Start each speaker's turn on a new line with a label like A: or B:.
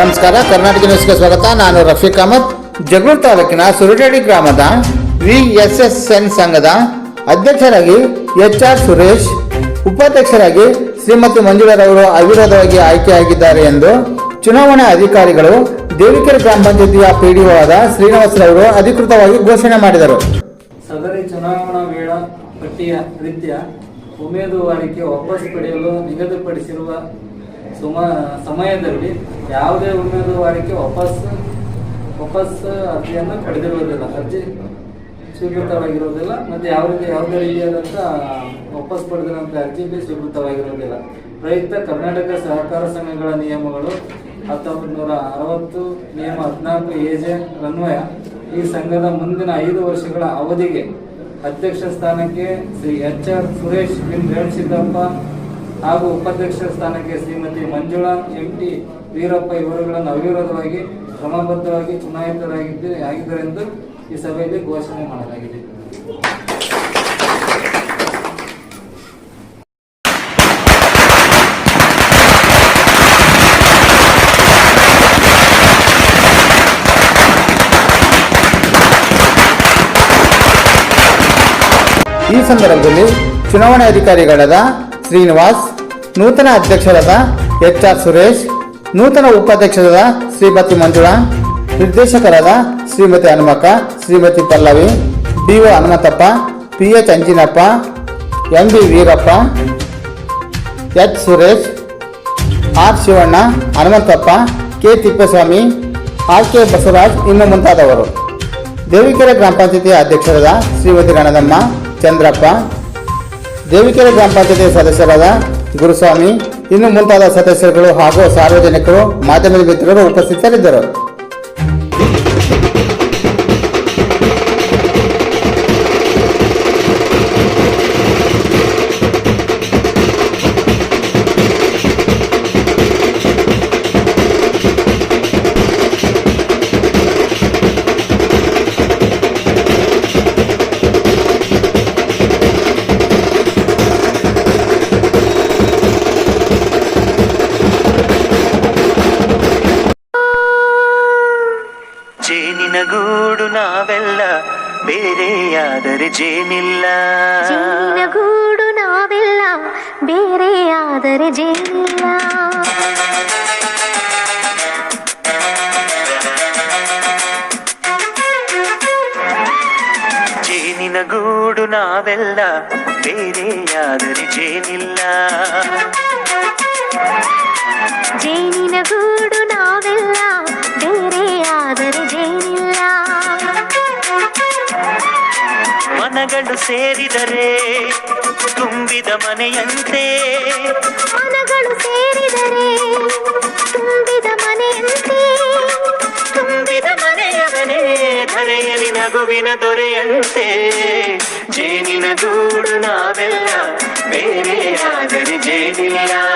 A: ನಮಸ್ಕಾರ, ಕರ್ನಾಟಕ ನ್ಯೂಸ್ಗೆ ಸ್ವಾಗತ. ನಾನು ರಫೀಕ್ ಅಹಮದ್. ಜಗಳೂರು ತಾಲೂಕಿನ ಸುರಟಡಿ ಗ್ರಾಮದ ವಿ ಎಸ್ ಎಸ್ ಎನ್ ಸಂಘದ ಅಧ್ಯಕ್ಷರಾಗಿ ಎಚ್ ಆರ್ ಸುರೇಶ್, ಉಪಾಧ್ಯಕ್ಷರಾಗಿ ಶ್ರೀಮತಿ ಮಂಜುಳರವರು ಅವಿರೋಧವಾಗಿ ಆಯ್ಕೆಯಾಗಿದ್ದಾರೆ ಎಂದು ಚುನಾವಣಾ ಅಧಿಕಾರಿಗಳು ದೇವಿಕೆರೆ ಗ್ರಾಮ ಪಂಚಾಯತಿಯ ಪಿಡಿಒ ಆದ ಶ್ರೀನಿವಾಸರವರು ಅಧಿಕೃತವಾಗಿ ಘೋಷಣೆ ಮಾಡಿದರು.
B: ಸದರಿ ಚುನಾವಣಾ ವೇಳಾ ಪಟ್ಟಿಯ ರೀತ್ಯ ಉಮೇದುವಾರಿಕೆ ವಾಪಸ್ ಪಡೆಯಲು ನಿಗದಿಪಡಿಸಿರುವ ಸುಮ, ಸಮಯದಲ್ಲಿ ಯಾವುದೇ ಉಮೇದುವಾರಿಕೆ ವಾಪಸ್ ವಾಪಸ್ ಅರ್ಜಿಯನ್ನು ಪಡೆದಿರುವುದಿಲ್ಲ. ಅರ್ಜಿ ಸ್ವೀಕೃತವಾಗಿರುವುದಿಲ್ಲ. ಮತ್ತು ಯಾವ ರೀತಿ, ಯಾವುದೇ ರೀತಿಯಾದಂಥ ವಾಪಸ್ ಪಡೆದಿರುವಂಥ ಅರ್ಜಿಯಲ್ಲಿ ಸ್ವೀಕೃತವಾಗಿರುವುದಿಲ್ಲ. ಪ್ರಯುಕ್ತ ಕರ್ನಾಟಕ ಸಹಕಾರ ಸಂಘಗಳ ನಿಯಮಗಳು ಹತ್ತೊಂಬತ್ತು ನೂರ ಅರವತ್ತು, ನಿಯಮ ಹದಿನಾಲ್ಕು ಎಜೆ ಅನ್ವಯ ಈ ಸಂಘದ ಮುಂದಿನ ಐದು ವರ್ಷಗಳ ಅವಧಿಗೆ ಅಧ್ಯಕ್ಷ ಸ್ಥಾನಕ್ಕೆ Shri H R Suresh M Renasiddappa ಹಾಗೂ ಉಪಾಧ್ಯಕ್ಷ ಸ್ಥಾನಕ್ಕೆ ಶ್ರೀಮತಿ ಮಂಜುಳಾ ಎಂ ಟಿ ವೀರಪ್ಪ ಇವರುಗಳನ್ನು ಅವಿರೋಧವಾಗಿ, ಕ್ರಮಬದ್ಧವಾಗಿ ಚುನಾಯಿತರಾಗಿದ್ದು ಆಗಿದ್ದರೆಂದು ಈ ಸಭೆಯಲ್ಲಿ ಘೋಷಣೆ ಮಾಡಲಾಗಿದೆ.
A: ಈ ಸಂದರ್ಭದಲ್ಲಿ ಚುನಾವಣಾ ಅಧಿಕಾರಿಗಳಾದ ಶ್ರೀನಿವಾಸ್ ನೂತನ ಅಧ್ಯಕ್ಷರಾದ ಎಚ್ ಆರ್ ಸುರೇಶ್, ನೂತನ ಉಪಾಧ್ಯಕ್ಷರಾದ ಶ್ರೀಮತಿ ಮಂಜುಳಾ, ನಿರ್ದೇಶಕರಾದ Shrimati Hanumakka, Shrimati Pallavi D O Hanumanthappa P H Anjinappa M B Veerappa, H. Suresh, R. Shivanna, Hanumanthappa, K. Thippeswamy, R. K. Basavaraj ಇನ್ನು ಮುಂತಾದವರು. ದೇವಿಕೆರೆ ಗ್ರಾಮ ಪಂಚಾಯತಿ ಅಧ್ಯಕ್ಷರಾದ ಶ್ರೀಮತಿ ರಣದಮ್ಮ, ಚಂದ್ರಪ್ಪ. ದೇವಿಕೆರೆ ಗ್ರಾಮ ಪಂಚಾಯತಿ ಸದಸ್ಯರಾದ ಗುರುಸ್ವಾಮಿ ಇನ್ನು ಮುಂತಾದ ಸದಸ್ಯರುಗಳು ಹಾಗೂ ಸಾರ್ವಜನಿಕರು ಮಾಧ್ಯಮದ ಮಿತ್ರರು ಉಪಸ್ಥಿತರಿದ್ದರು.
C: ಜೇನಿನ ಗೂಡು ನಾವೆಲ್ಲ ಬೇರೆಯಾದರೆ ಜೇನಿಲ್ಲ
D: ಜೇನಿನ ಗೂಡು ನಾವೆಲ್ಲ ಬೇರೆಯಾದರೆ ಜೇನಿಲ್ಲ
C: ಜೇನಿನ ಗೂಡು ನಾವೆಲ್ಲ ಬೇರೆಯಾದರೆ ಜೇನಿಲ್ಲ
D: ಜೇನಿನ ಗೂಡು
C: ಮನಗಳು ಸೇರಿದರೆ ತುಂಬಿದ ಮನೆಯಂತೆ.
D: ಮನಗಳು ಸೇರಿದರೆ ತುಂಬಿದ ಮನೆಯಂತೆ.
C: ತುಂಬಿದ ಮನೆಯವನೇ ಧರೆಯಲಿ ನಗುವಿನ ದೊರೆಯಂತೆ. ಜೇನಿನ ಗೂಡು ನಾವೆಲ್ಲ ಬೇರೆಯಾದರೆ ಜೇನಿಲ್ಲ